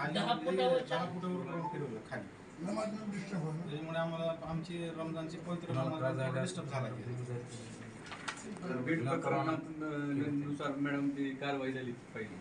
खाली दहा म्हणजे फुटावरच्या- दहा फुटावर करून फिरवलं खाली. नमाज डिस्टर्ब होईल त्याच्यामुळे आम्हाला आमची रमजानची पवित्र नमाज डिस्टर्ब झाला. बीड प्रकरणानुसार मॅडम ती कारवाई झाली पहिली.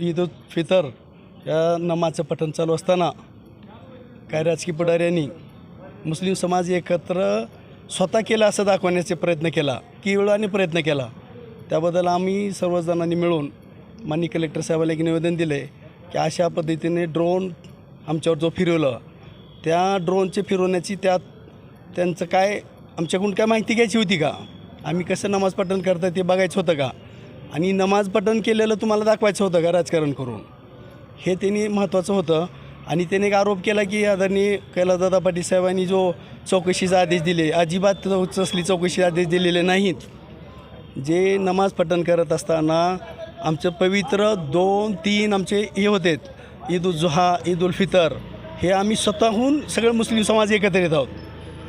ईद उल फितर या नमाजचं पठण चालू असताना काही राजकीय पुढाऱ्यांनी मुस्लिम समाज एकत्र स्वतः केला असं दाखवण्याचा प्रयत्न केला किवळाने प्रयत्न केला. त्याबद्दल आम्ही सर्वजणांनी मिळून माननीय कलेक्टर साहेबाला एक निवेदन दिले की अशा पद्धतीने ड्रोन आमच्यावर जो फिरवलं त्या ड्रोनचे फिरवण्याची त्यात त्यांचं काय आमच्याकडून काय माहिती घ्यायची होती का? आम्ही कसं नमाज पठण करतं ते बघायचं होतं का? आणि नमाज पठण केलेलं तुम्हाला दाखवायचं होतं का राजकारण करून? हे त्यांनी महत्त्वाचं होतं. आणि त्याने एक आरोप केला की आदरणीय कैलासदादा पाटील साहेबांनी जो चौकशीचा आदेश दिले अजिबात तसली चौकशी आदेश दिलेले नाहीत. जे नमाज पठण करत असताना आमचं पवित्र दोन तीन आमचे हे होते. ईद उल जुहा ईद उल फितर. हे आम्ही स्वतःहून सगळे मुस्लिम समाज एकत्र येत आहोत.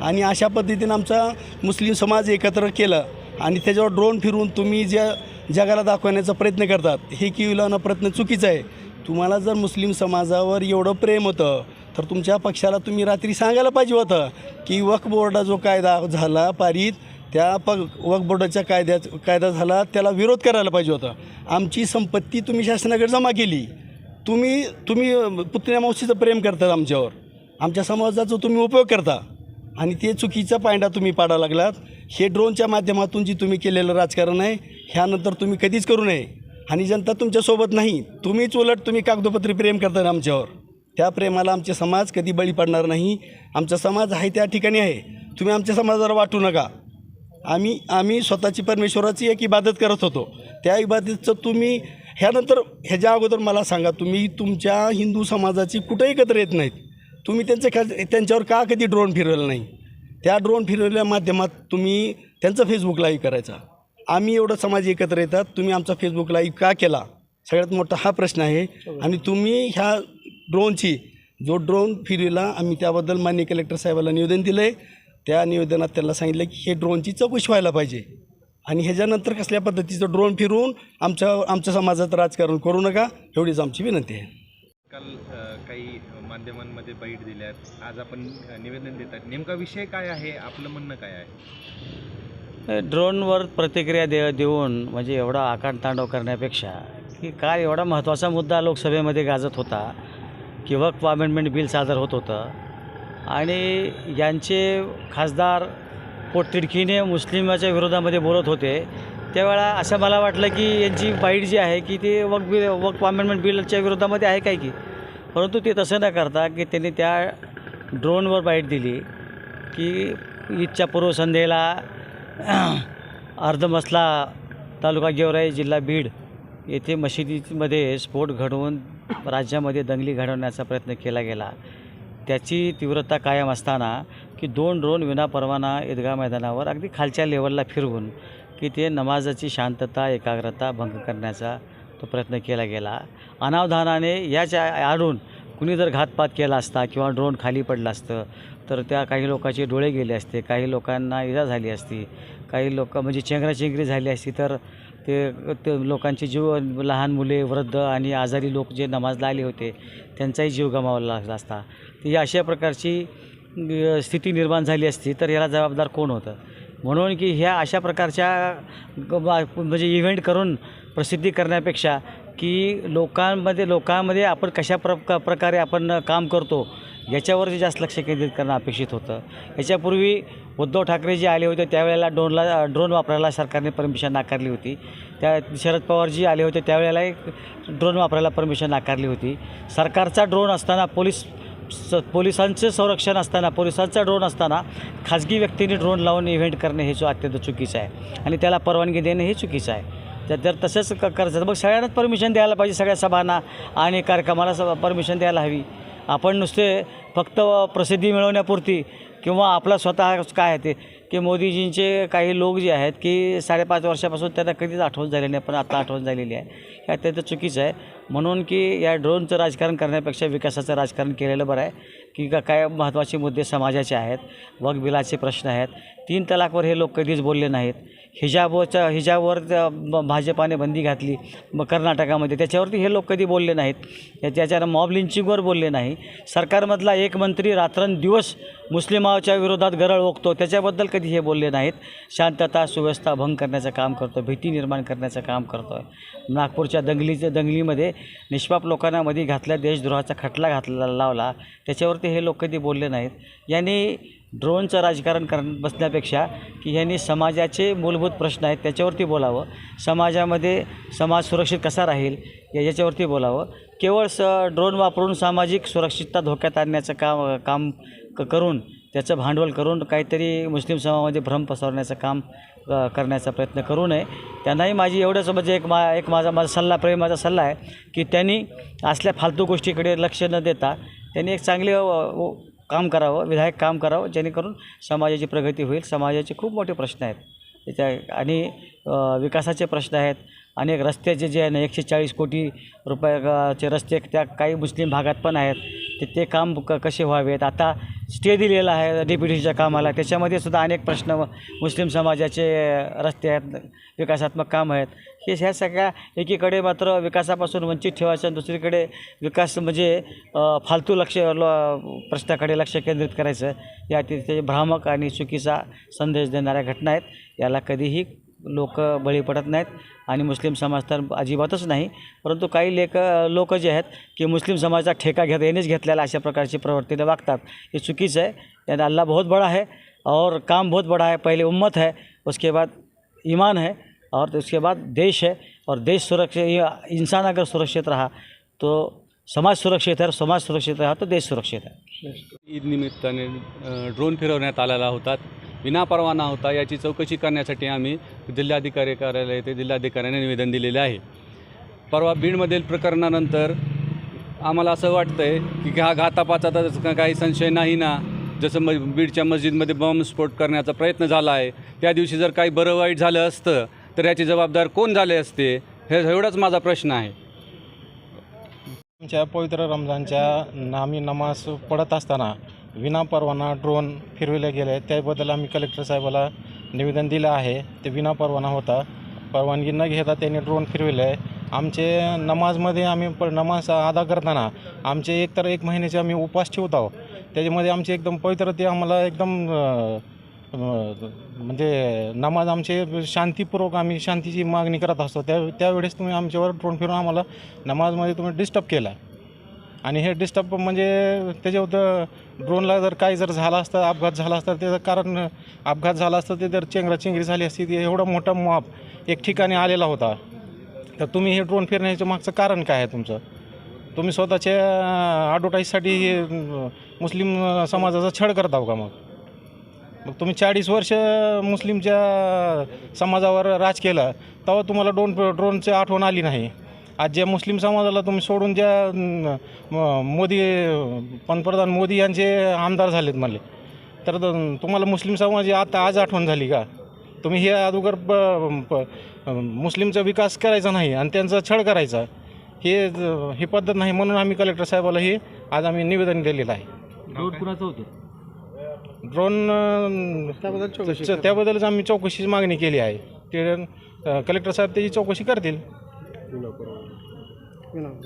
आणि अशा पद्धतीनं आमचा मुस्लिम समाज एकत्र केलं आणि त्याच्यावर ड्रोन फिरून तुम्ही ज्या जगाला दाखवण्याचा प्रयत्न करतात हे किविलानं प्रयत्न चुकीचा आहे. तुम्हाला जर मुस्लिम समाजावर एवढं प्रेम होतं तर तुमच्या पक्षाला तुम्ही रात्री सांगायला पाहिजे होतं की वक्फ बोर्डा जो कायदा झाला पारित त्या पग वक्फ बोर्डाच्या कायदा झाला त्याला विरोध करायला पाहिजे होता. आमची संपत्ती तुम्ही शासनाकडे जमा केली. तुम्ही तुम्ही पुतण्या मावशीचं प्रेम करतात आमच्यावर. आमच्या समाजाचा तुम्ही उपयोग करता. आणि ते चुकीचा पायंडा तुम्ही पाडा लागलात. हे ड्रोनच्या माध्यमातून जी तुम्ही केलेलं राजकारण आहे ह्यानंतर तुम्ही कधीच करू नये. आणि जनता तुमच्यासोबत नाही. तुम्हीच उलट तुम्ही कागदोपत्री प्रेम करता आमच्यावर. त्या प्रेमाला आमचे समाज कधी बळी पडणार नाही. आमचा समाज आहे त्या ठिकाणी आहे. तुम्ही आमच्या समाजाला वाटू नका. आम्ही आम्ही स्वतःची परमेश्वराची एक इबादत करत होतो. त्या इबादतचं तुम्ही ह्यानंतर ह्याच्या अगोदर मला सांगा तुम्ही तुमच्या हिंदू समाजाची कुठं एकत्र येत नाहीत. तुम्ही त्यांचं का त्यांच्यावर का कधी ड्रोन फिरवलं नाही? त्या ड्रोन फिरवल्या माध्यमात तुम्ही त्यांचं फेसबुक लाईव्ह करायचा. आम्ही एवढं समाज एकत्र येतात तुम्ही आमचा फेसबुक लाईव्ह का केला? सगळ्यात मोठा हा प्रश्न आहे. आणि तुम्ही ह्या ड्रोनची जो ड्रोन फिरविला आम्ही त्याबद्दल मान्य कलेक्टर साहेबाला निवेदन दिलं आहे त्या निवेदनात त्यांना सांगितलं की हे ड्रोनची चौकशी व्हायला पाहिजे. आणि ह्याच्यानंतर कसल्या पद्धतीचं ड्रोन फिरवून आमच्या आमच्या समाजात राजकारण करू नका एवढीच आमची विनंती आहे. काल काही माध्यमांमध्ये बाईट दिल्यात. आज आपण निवेदन देतात. नेमका विषय काय आहे? आपलं म्हणणं काय आहे? ड्रोनवर प्रतिक्रिया दे देऊन म्हणजे एवढा आकांड तांडव करण्यापेक्षा की काय एवढा महत्त्वाचा मुद्दा लोकसभेमध्ये गाजत होता की वक्फ अमेंडमेंट बिल सादर होत होतं आणि यांचे खासदार पोटतिडकीने मुस्लिमाच्या विरोधामध्ये बोलत होते. त्यावेळा असं मला वाटलं की यांची बाईट जी आहे की ती वक बिल वक अमेंडमेंट बिलच्या विरोधामध्ये आहे काय की? परंतु ते तसं न करता की त्यांनी त्या ड्रोनवर बाईट दिली की ईदच्या पूर्वसंध्येला अर्धमसला तालुका गेवराई जिल्हा बीड येथे मशिदीमध्ये स्फोट घडवून राज्यामध्ये दंगली घडवण्याचा प्रयत्न केला गेला. त्याची तीव्रता कायम असताना की दोन ड्रोन विनापरवाना ईदगा मैदानावर अगदी खालच्या लेवलला फिरवून की ते नमाजाची शांतता एकाग्रता भंग करण्याचा तो प्रयत्न केला गेला. अनावधानाने याच्या आडून कुणी जर घातपात केला असता किंवा ड्रोन खाली पडलं असतं तर त्या काही लोकांचे डोळे गेले असते काही लोकांना इजा झाली असती काही लोक म्हणजे चेंगराचेंगरी झाली असती तर ते ते लोकांचे जीव लहान मुले वृद्ध आणि आजारी लोक जे नमाजला आले होते त्यांचाही जीव गमावला लागला असता. तर ही अशा प्रकारची स्थिती निर्माण झाली असती तर याला जबाबदार कोण होतं? म्हणून की ह्या अशा प्रकारच्या म्हणजे इव्हेंट करून प्रसिद्धी करण्यापेक्षा की लोकांमध्ये लोकांमध्ये आपण कशा प्र क- प्रकारे आपण काम करतो याच्यावर जास्त लक्ष केंद्रित करणं अपेक्षित होतं. याच्यापूर्वी उद्धव ठाकरे जे आले होते त्यावेळेला ड्रोनला ड्रोन वापरायला सरकारने परमिशन नाकारली होती. त्या शरद पवारजी आले होते त्यावेळेला एक ड्रोन वापरायला परमिशन नाकारली होती. सरकारचा ड्रोन असताना पोलीस स पोलिसांचे संरक्षण असताना पोलिसांचा ड्रोन असताना खाजगी व्यक्तींनी ड्रोन लावून इव्हेंट करणे हे अत्यंत चुकीचं आहे. आणि त्याला परवानगी देणं हे चुकीचं आहे. तर तसंच क करायचं मग सगळ्यांनाच परमिशन द्यायला पाहिजे सगळ्या सभांना आणि कार्यक्रमाला स परमिशन द्यायला हवी. आपण नुसते फक्त प्रसिद्धी मिळवण्यापुरती किंवा आपला स्वतः काय आहे ते की मोदीजींचे काही लोक जे आहेत की साडेपाच वर्षापासून त्यांना कधीच आठवण झाली नाही पण आता आठवण झालेली आहे. हे अत्यंत चुकीचं आहे. म्हणून की या ड्रोनचं राजकारण करण्यापेक्षा विकासाचं राजकारण केलेलं बरं आहे. की का काय महत्त्वाचे मुद्दे समाजाचे आहेत वकबिलाचे प्रश्न आहेत. तीन तलाकवर हे लोक कधीच बोलले नाहीत. हिजाबच्या हिजाबवर ब- भाजपाने बंदी घातली मग कर्नाटकामध्ये. त्याच्यावरती हे लोक कधी बोलले नाहीत. या- त्याच्यानं मॉब लिंचिंगवर बोलले नाही. सरकारमधला एक मंत्री रात्रंदिवस मुस्लिमाच्या विरोधात गरळ ओकतो. त्याच्याबद्दल कधी हे बोलले नाहीत. शांतता सुव्यवस्था भंग करण्याचं काम करतो भीती निर्माण करण्याचं काम करतो आहे नागपूरच्या दंगलीच्या दंगलीमध्ये निष्पाप लोकांना मध्ये घातल्या देशद्रोहाचा खटला घातला लावला. त्याच्यावर हे लोक कधी बोलले नाहीत. यांनी ड्रोनचं राजकारण कर बसण्यापेक्षा की ह्यांनी समाजाचे मूलभूत प्रश्न आहेत त्याच्यावरती बोलावं. समाजामध्ये समाज सुरक्षित कसा राहील या याच्यावरती बोलावं. केवळ स ड्रोन वापरून सामाजिक सुरक्षितता धोक्यात आणण्याचं काम काम क करून त्याचं भांडवल करून काहीतरी मुस्लिम समाजामध्ये भ्रम पसरवण्याचं काम करण्याचा प्रयत्न करू नये. त्यांनाही माझी एवढंच म्हणजे एक मा एक माझा माझा सल्ला प्रेम माझा सल्ला आहे की त्यांनी असल्या फालतू गोष्टीकडे लक्ष न देता त्यांनी एक चांगले काम करावं विधायक काम करावं जेणेकरून समाजाची प्रगती होईल. समाजाचे खूप मोठे प्रश्न आहेत. त्याच्या आणि विकासाचे प्रश्न आहेत. अनेक रस्त्याचे जे आहे ना एकशे चाळीस कोटी रुपयाचे रस्ते त्या काही मुस्लिम भागात पण आहेत. ते ते काम क कसे व्हावेत? आता स्टे दिलेला आहे डी पी कामाला. त्याच्यामध्ये सुद्धा अनेक प्रश्न मुस्लिम समाजाचे रस्ते आहेत विकासात्मक काम आहेत. हे ह्या सगळ्या एकीकडे मात्र विकासापासून वंचित ठेवायचं आणि दुसरीकडे विकास म्हणजे फालतू लक्ष प्रश्नाकडे लक्ष केंद्रित करायचं. या तिथे भ्रामक आणि चुकीचा संदेश देणाऱ्या घटना आहेत. याला कधीही लोक बळी पडत नाहीत आणि मुस्लिम समाज तर अजिबातच नाही. परंतु काही लेख लोक जे आहेत की मुस्लिम समाजाचा ठेका घेत यानेच घेतलेला अशा प्रकारची प्रवृत्तीने वागतात. हे चुकीचं आहे. त्यात अल्लाह बहुत बड़ा है और काम बहुत बड़ा है पहिले उम्मत है उसके बाद ईमान है और उसके बाद देश है और देश सुरक्षित इंसान अगर सुरक्षित रहा तो समाज सुरक्षित आहे और समाज सुरक्षित रहा तो देश सुरक्षित आहे ईद निमित्ताने ड्रोन फिरवण्यात आलेला होता विनापरवाना होता याची चौकशी करण्यासाठी आम्ही जिल्हाधिकारी कार्यालय येथे जिल्हाधिकाऱ्यांना निवेदन दिलेले आहे. परवा बीडमधील प्रकरणानंतर आम्हाला असं वाटतं आहे की हा घातापाचा तर काही संशय नाही ना. जसं म बीडच्या मस्जिदमध्ये बॉम्बस्फोट करण्याचा प्रयत्न झाला आहे. त्या दिवशी जर काही बरं वाईट झालं असतं तर याची जबाबदार कोण झाले असते हे एवढाच माझा प्रश्न आहे. आमच्या पवित्र रमजानच्या नामी नमाज पडत असताना विनापरवाना ड्रोन फिरविले गेले. त्याबद्दल आम्ही कलेक्टर साहेबाला निवेदन दिलं आहे. ते विनापरवाना होता. परवानगी न घेता त्यांनी ड्रोन फिरविले. आहे आमचे नमाजमध्ये आम्ही प नमाज अदा करताना आमचे एक तर एक महिन्याचे आम्ही उपवास ठेवत आहोत. त्याच्यामध्ये आमचे एकदम पवित्र ते आम्हाला एकदम म्हणजे नमाज आमचे शांतीपूर्वक आम्ही शांतीची मागणी करत असतो. त्या त्यावेळेस तुम्ही आमच्यावर ड्रोन फिरून आम्हाला नमाजमध्ये तुम्ही डिस्टर्ब केला. आणि हे डिस्टर्ब म्हणजे त्याच्यावर ड्रोनला जर काही जर झाला असतं अपघात झाला असता त्याचं कारण अपघात झाला असतं ते जर चेंगराचेंगरी झाली असती. ते एवढा मोठा मॉप एक ठिकाणी आलेला होता. तर तुम्ही हे ड्रोन फिरण्याचं मागचं कारण काय आहे तुमचं? तुम्ही स्वतःच्या ॲडव्हर्टाईजसाठी हे मुस्लिम समाजाचा छळ करत आहो का मग? मग तुम्ही चाळीस वर्ष मुस्लिमच्या समाजावर राज केलं तेव्हा तुम्हाला ड्रोन ड्रोनची आठवण आली नाही. आज ज्या मुस्लिम समाजाला तुम्ही सोडून ज्या मोदी पंतप्रधान मोदी यांचे आमदार झालेत म्हणले तर तुम्हाला मुस्लिम समाज आता आज आठवण झाली का? तुम्ही हे अगोदर प- प- मुस्लिमचा विकास करायचा नाही आणि त्यांचा छळ करायचा हे ही पद्धत नाही म्हणून आम्ही कलेक्टर साहेबाला हे आज आम्ही निवेदन दिलेलं आहे. ड्रोन कुणाचं होतं? ड्रोन अं, च- त्याबद्दलच आम्ही चौकशीची मागणी केली आहे. ते कलेक्टर साहेब त्याची चौकशी करतील. you know.